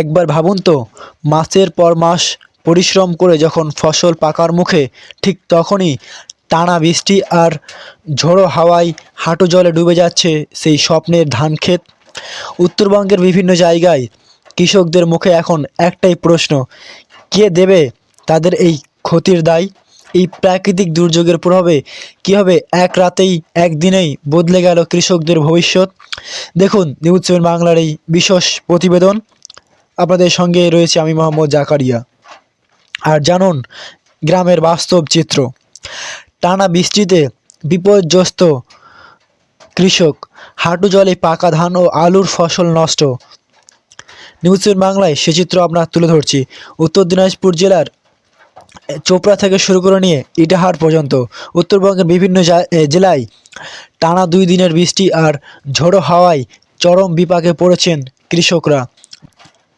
একবার ভাবুন তো, মাসের পর মাস পরিশ্রম করে যখন ফসল পাকার মুখে, ঠিক তখনই টানা বৃষ্টি আর ঝোড়ো হাওয়ায় হাঁটু জলে ডুবে যাচ্ছে সেই স্বপ্নের ধান ক্ষেত। উত্তরবঙ্গের বিভিন্ন জায়গায় কৃষকদের মুখে এখন একটাই প্রশ্ন, কে দেবে তাদের এই ক্ষতির দায়? এই প্রাকৃতিক দুর্যোগের প্রভাবে কীভাবে এক রাতেই একদিনেই বদলে গেল কৃষকদের ভবিষ্যৎ? দেখুন, নিউজ সেভেন বাংলার এই বিশেষ প্রতিবেদন। আপনাদের সঙ্গে রয়েছে আমি মোহাম্মদ জাকারিয়া। আর জানুন, গ্রামের বাস্তব চিত্র। টানা বৃষ্টিতে বিপর্যস্ত কৃষক, হাঁটু জলে পাকা ধান ও আলুর ফসল নষ্ট। নিউজ বাংলায় সে চিত্র আমরা তুলে ধরছি। উত্তর দিনাজপুর জেলার চোপড়া থেকে শুরু করে নিয়ে ইটাহার পর্যন্ত, উত্তরবঙ্গের বিভিন্ন জেলায় টানা দুই দিনের বৃষ্টি আর ঝোড়ো হাওয়ায় চরম বিপাকে পড়েছেন কৃষকরা।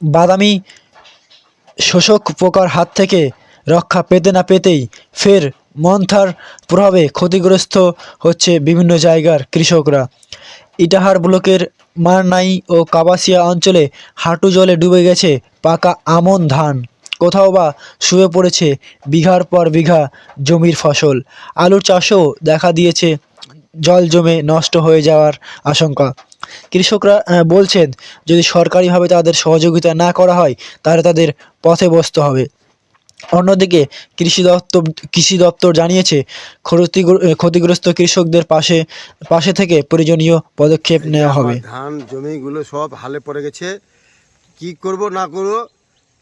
বাদামি শোষক পোকার হাত থেকে রক্ষা পেতে না পেতেই ফের মন্থার প্রভাবে ক্ষতিগ্রস্ত হচ্ছে বিভিন্ন জায়গার কৃষকরা। ইটাহার ব্লকের মারনাই ও কাবাসিয়া অঞ্চলে হাঁটু জলে ডুবে গেছে পাকা আমন ধান। কোথাও বা শুয়ে পড়েছে বিঘার পর বিঘা জমির ফসল। আলুর চাষও দেখা দিয়েছে জল জমে নষ্ট হয়ে যাওয়ার আশঙ্কা। কৃষকরা বলছেন যদি সরকারিভাবে তাদের সহযোগিতা না করা হয় তাহলে তাদের পথে বসতে হবে। অন্যদিকে কৃষি দপ্তর কৃষি দপ্তর জানিয়েছে ক্ষতিগ্র- ক্ষতিগ্রস্ত কৃষকদের পাশে পাশে থেকে প্রয়োজনীয় পদক্ষেপ নেওয়া হবে। ধান জমিগুলো সব হালে পড়ে গেছে। কি করব না করব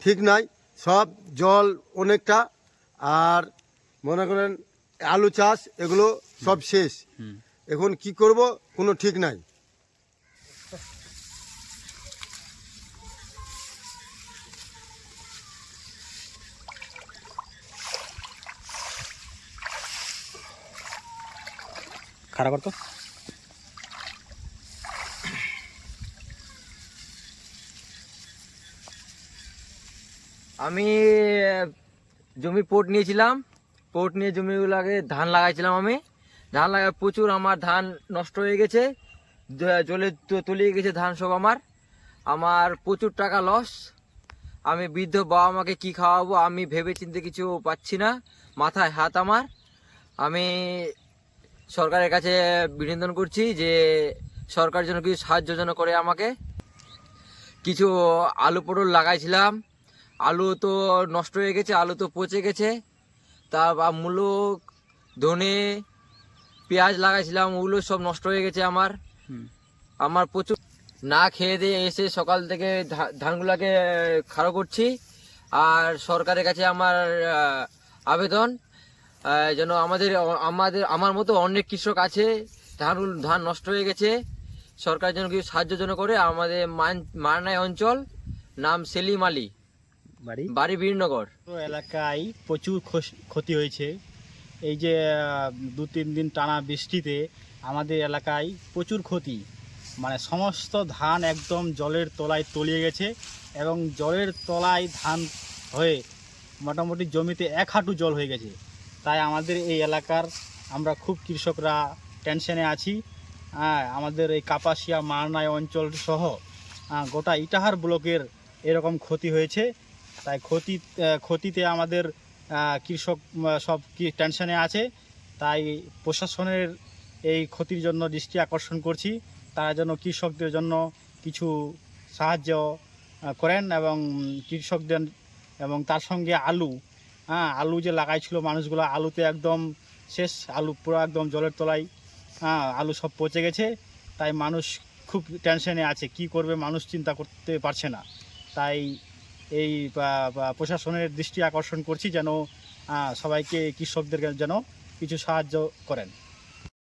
ঠিক নাই। সব জল অনেকটা আর মনে করেন আলু চাষ এগুলো সব শেষ। এখন কি করব কোনো ঠিক নাই। খারাপ করতো আমি জমি পোর্ট নিয়েছিলাম। পোট নিয়ে জমিগুলোকে ধান লাগাইছিলাম আমি। ধান লাগায় প্রচুর আমার ধান নষ্ট হয়ে গেছে। জলে তলিয়ে গেছে ধান সব আমার। আমার প্রচুর টাকা লস। আমি বৃদ্ধ বাবা মাকে কি খাওয়াবো আমি ভেবে চিন্তে কিছু পাচ্ছি না। মাথায় হাত আমার। আমি সরকারের কাছে বিনোদন করছি যে সরকার যেন কিছু সাহায্য যেন করে আমাকে। কিছু আলু পটল লাগাইছিলাম। আলু তো নষ্ট হয়ে গেছে, আলু তো পচে গেছে। তা বা মূলো ধনে পেঁয়াজ লাগাইছিলাম ওগুলো সব নষ্ট হয়ে গেছে আমার। আমার প্রচুর না খেয়ে দিয়ে এসে সকাল থেকে ধানগুলাকে খাড়ো করছি। আর সরকারের কাছে আমার আবেদন যেন আমাদের আমাদের আমার মতো অনেক কৃষক আছে ধান ধান নষ্ট হয়ে গেছে। সরকার যেন কিছু সাহায্য যেন করে আমাদের মান- মারনাই অঞ্চল নাম সেলিম আলী। বাড়ি। বাড়ি বীরনগর। এলাকায় প্রচুর ক্ষতি হয়েছে। এই যে দু তিন দিন টানা বৃষ্টিতে আমাদের এলাকায় প্রচুর ক্ষতি। মানে সমস্ত ধান একদম জলের তলায় তলিয়ে গেছে এবং জলের তলায় ধান হয়ে মোটামুটি জমিতে এক হাঁটু জল হয়ে গেছে। তাই আমাদের এই এলাকার আমরা খুব কৃষকরা টেনশনে আছি। হ্যাঁ আমাদের এই কাপাসিয়া মারনাই অঞ্চল সহ গোটা ইটাহার ব্লকের এরকম ক্ষতি হয়েছে। তাই ক্ষতি ক্ষতিতে আমাদের কৃষক সব কি টেনশনে আছে। তাই প্রশাসনের এই ক্ষতির জন্য দৃষ্টি আকর্ষণ করছি। তারা যেন কৃষকদের জন্য কিছু সাহায্য করেন এবং কৃষকদের এবং তার সঙ্গে আলু হ্যাঁ আলু যে লাগাইছিল মানুষগুলো, আলুতে একদম শেষ, আলু পুরো একদম জলের তলায় হ্যাঁ আলু সব পচে গেছে। তাই মানুষ খুব টেনশনে আছে, কি করবে মানুষ চিন্তা করতে পারছে না। তাই এই প্রশাসনের দৃষ্টি আকর্ষণ করছি যেন সবাইকে কৃষকদের যেন কিছু সাহায্য করেন।